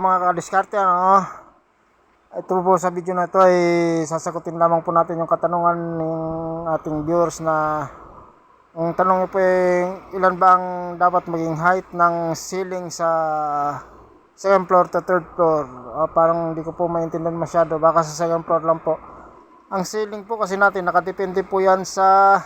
Mga kadiskarte, ano, ito po sa video na ito ay sasagutin lamang po natin yung katanungan ng ating viewers na ang tanong po ay ilan ba ang dapat maging height ng ceiling sa second floor to third floor. Ah, parang hindi ko po maintindihan masyado, baka sa second floor lang po. Ang ceiling po kasi natin nakadepende po yan sa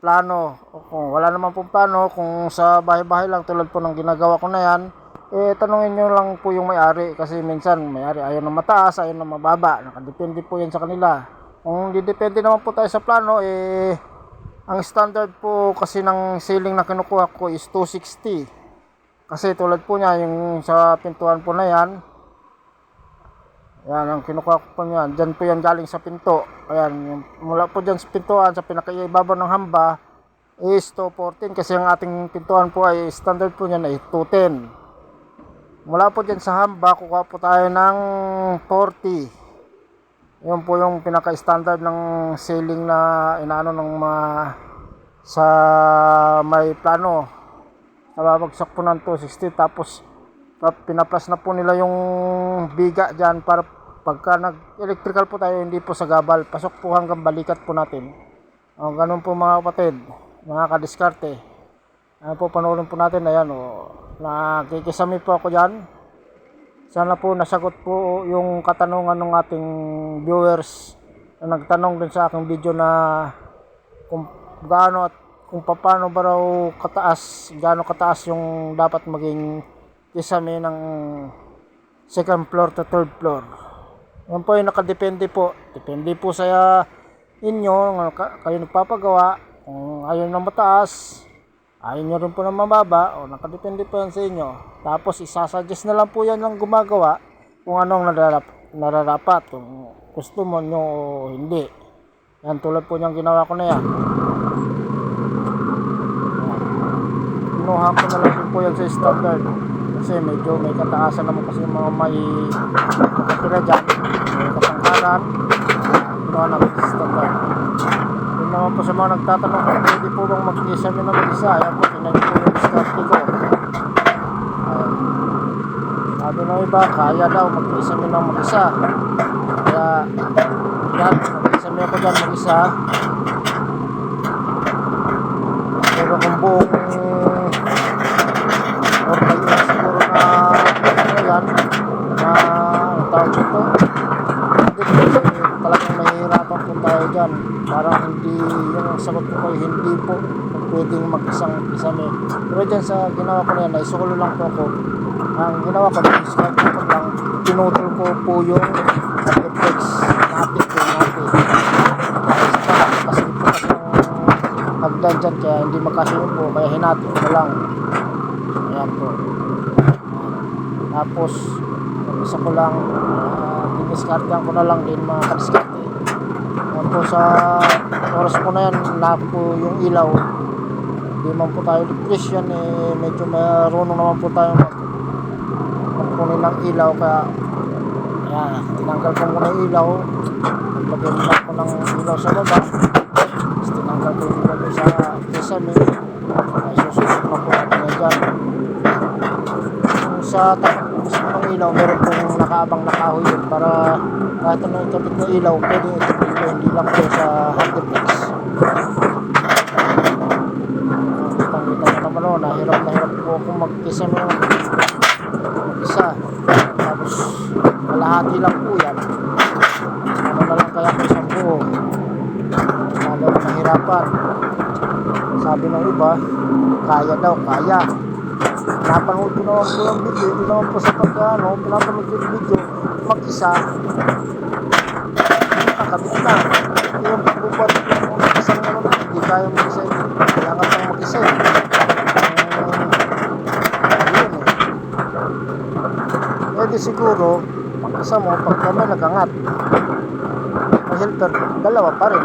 plano. O kung wala naman pong plano, kung sa bahay-bahay lang tulad po ng ginagawa ko na yan, eh tanungin nyo lang po yung may-ari kasi minsan may-ari ayaw na mataas, ayaw na mababa. Nakadepende po yan sa kanila. Kung didepende naman po tayo sa plano, eh ang standard po kasi ng ceiling na kinukuha ko is 260. Kasi tulad po niya, yung sa pintuan po na yan, yan ang kinukuha ko po niyan. Diyan po yan galing sa pinto. Ayan, mula po dyan sa pintuan, sa pinakaibabaw ng hamba, is 214 kasi ang ating pintuan po ay standard po niyan ay 210. Mula po dyan sa hamba, kukuha po tayo ng 40. Yun po yung pinaka-standard ng ceiling na inaano ng mga sa may plano. Nababagsak po ng 260 tapos pinaplas na po nila yung biga dyan para pagka nag-electrical po tayo hindi po sa gabal. Pasok po hanggang balikat po natin. O, ganun po mga kapatid, mga kadiskarte. Ano po, panoorin po natin. Ayan, o. Nakikisami po ako dyan. Sana po nasagot po yung katanungan ng ating viewers na nagtanong din sa aking video na kung gaano at kung paano ba raw kataas, gaano kataas yung dapat maging kisame ng second floor to third floor. Yan po yung nakadepende po. Depende po sa inyo, kayo nagpapagawa. Kung ayaw na mataas, ayaw nyo rin po na mababa, o nakadepende po yan sa inyo. Tapos isasuggest na lang po yan ng gumagawa kung anong nararap, nararapat, kung gusto mo nyo o hindi. Yan tulad po niyang ginawa ko na yan. Kinuha ko na lang po yan sa standard. Kasi medyo may kataasan naman kasi mga may nakatira dyan. May namin sa standard. Naman po sa mga nagtatanong kung pwede po bang nyo na mag-isa. Ayan po, tingnan nyo po yung discarte ko. Ayan. Sabi ng iba, kaya daw nyo na mag-isa. Kaya, yan, nyo ako dyan mag-isa. Pero kung buong dyan. Parang hindi, yun ang sagot ko kayo, hindi po pwedeng mag-isang isame. Pero dyan sa ginawa ko na yan, naisukulo lang po ako. Ang ginawa ko, discard ko lang, pinutol ko po yung reflex natin po natin. Kasi po kasi hagdan dyan, kaya hindi magkasunod po, kaya hinati ko lang. Ayan po. Tapos, isa ko lang, uh, diniskartehan ko na lang din mga. Po sa oras po na yan, na po yung ilaw. Hindi man po tayo electrician, eh, medyo marunong naman po tayo mag magpunin ng ilaw, kaya ayan, tinanggal ko muna yung ilaw. Naglagyan lang ko ng ilaw sa baba. Tapos tinanggal ko yung ilaw sa kisame. Ay, susunod na po natin yan dyan sa mismo ng ilaw, meron pong nakaabang na kahoy yun para kahit ano yung kapit ng ilaw, pwede itapit ko, sa hardiplex. Kitang kita nyo naman o, nahirap na hirap po akong mag-isa mo mag-isa. Tapos, kalahati lang po yan. Ano na lang kaya ko isang buo. Lalo na nahirapan. Sabi ng iba, kaya daw, kaya napanood ko naman po yung video, hindi naman po sa pagkano, pinapanood ko yung video, mag-isa, nakakabit na. Yung pagbubuhat ng isang ano na, hindi kaya mag-isa yun. Kailangan pang yun. Um, ayun eh. Pwede siguro, mag-isa mo, pagka may nagangat, may helper, dalawa pa rin.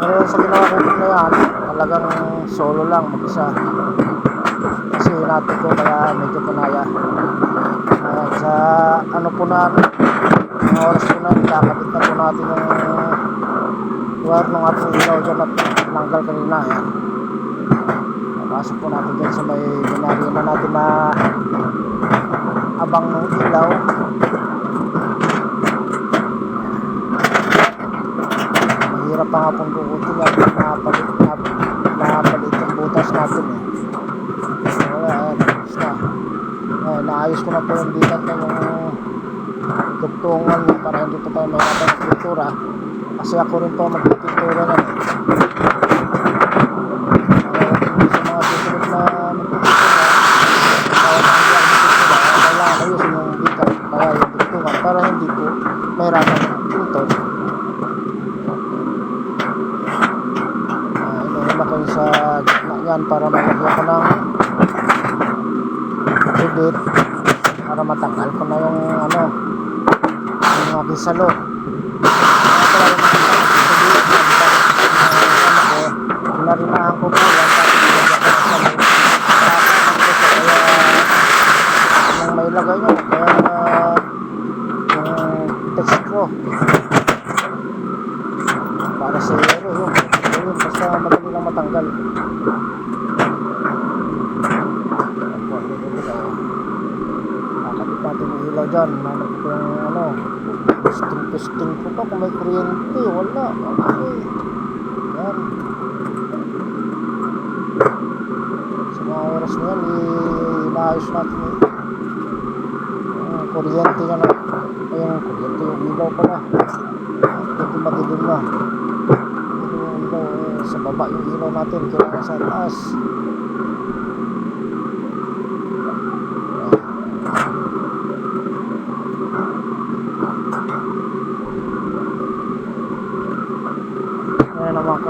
Pero sa ginawa ko na yan, talagang solo lang, mag-isa kasi natin ko kaya medyo kanaya at sa ano po na mga oras po na kakabit na po natin yung wire ng ating ilaw dyan at tinanggal kanina yan napasok po natin dyan sa may binaryo na natin na abang ng ilaw. Mahirap pa nga pong dukutin yan. Napalit, nap- napalit yung butas natin eh. Wala, ayan. Ayan, naayos ko na po yung bigat na yung dugtungan para hindi po tayo mahirapan ng pintura. Kasi ako rin po magpipintura na para hindi po mahirapan ng pintor. Uh, inuuna ko sa gitna yan para malagyan ko ng tubig para matanggal ko na yung ano yung aking salo. Kaya pala yung mga tubig yan, pinarinahan ko po yan tapos nilagyan ko ng salo. Tapos kaya yung may lagay nyo kaya yung text ko para sa yun. Yun basta madali lang matanggal Ilaw dyan Nanap ko yung ano Testing testing ko pa kung may kuryente Wala Okay Yan Sa mga oras na yan Inaayos natin yung kuryente yan ah. Ay yung kuryente yung ilaw pala Ito madilim na Ito yung ilaw Sa baba yung ilaw natin Kailangan sa taas